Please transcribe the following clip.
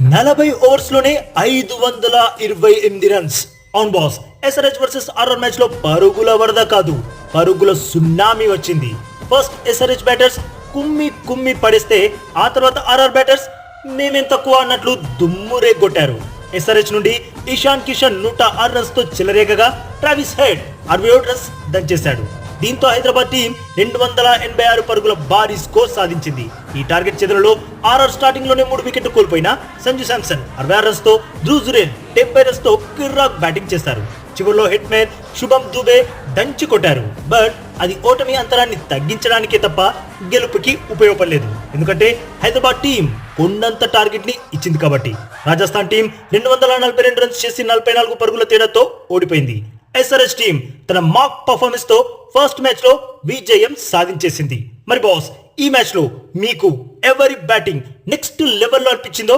నలభై ఓవర్స్లోనే ఐదు వందల ఇరవై ఎనిమిది runs. On boss SRH versus RR మ్యాచ్లో పరుగుల వరద కాదు పరుగుల సున్నామీ వచ్చింది. ఫస్ట్ ఎస్ఆర్హెచ్ బ్యాటర్స్ కుమ్మి కుమ్మి పడిస్తే ఆ తర్వాత ఆర్ఆర్ బ్యాటర్స్ మేమేం తక్కువ అన్నట్లు దుమ్ము రేగొట్టారు. ఎస్ఆర్హెచ్ నుండి ఇషాన్ కిషన్ నూట ఆరు రన్స్తో చెలరేగగా ట్రావిస్ హెడ్ అరవై ఏడు రన్స్ దంచేశాడు. దీంతో హైదరాబాద్ టీం రెండు వందల ఎనభై ఆరు పరుగుల భారీ స్కోర్ సాధించింది. ఈ టార్గెట్ చెదలలో ఆర్ఆర్ స్టార్టింగ్లోనే మూడు వికెట్లు కోల్పోయిన సంజు శాంసన్ అరవై ఆరు రన్స్తో జూజురేన్ డెబ్బై రన్స్తో కిర్రాక్ బ్యాటింగ్ చేశారు చివరిలో హిట్ మ్యాన్ శుభం దుబే దంచి కొట్టారు. బట్ అది ఓటమి అంతరాన్ని తగ్గించడానికే తప్ప గెలుపుకి ఉపయోగపడలేదు. ఎందుకంటే హైదరాబాద్ టీం కొండంత టార్గెట్ని ఇచ్చింది కాబట్టి. రాజస్థాన్ టీం రెండు వందల నలభై రెండు రన్స్ చేసి నలభై నాలుగు పరుగుల తేడాతో ఓడిపోయింది. ఎస్ఆర్ఎస్ టీం తన మాక్ పర్ఫార్మెన్స్తో ఫస్ట్ మ్యాచ్లో విజయం సాధించేసింది. మరి బాస్ ఈ మ్యాచ్లో మీకు ఎవరి బ్యాటింగ్ నెక్స్ట్ లెవెల్లో అనిపించిందో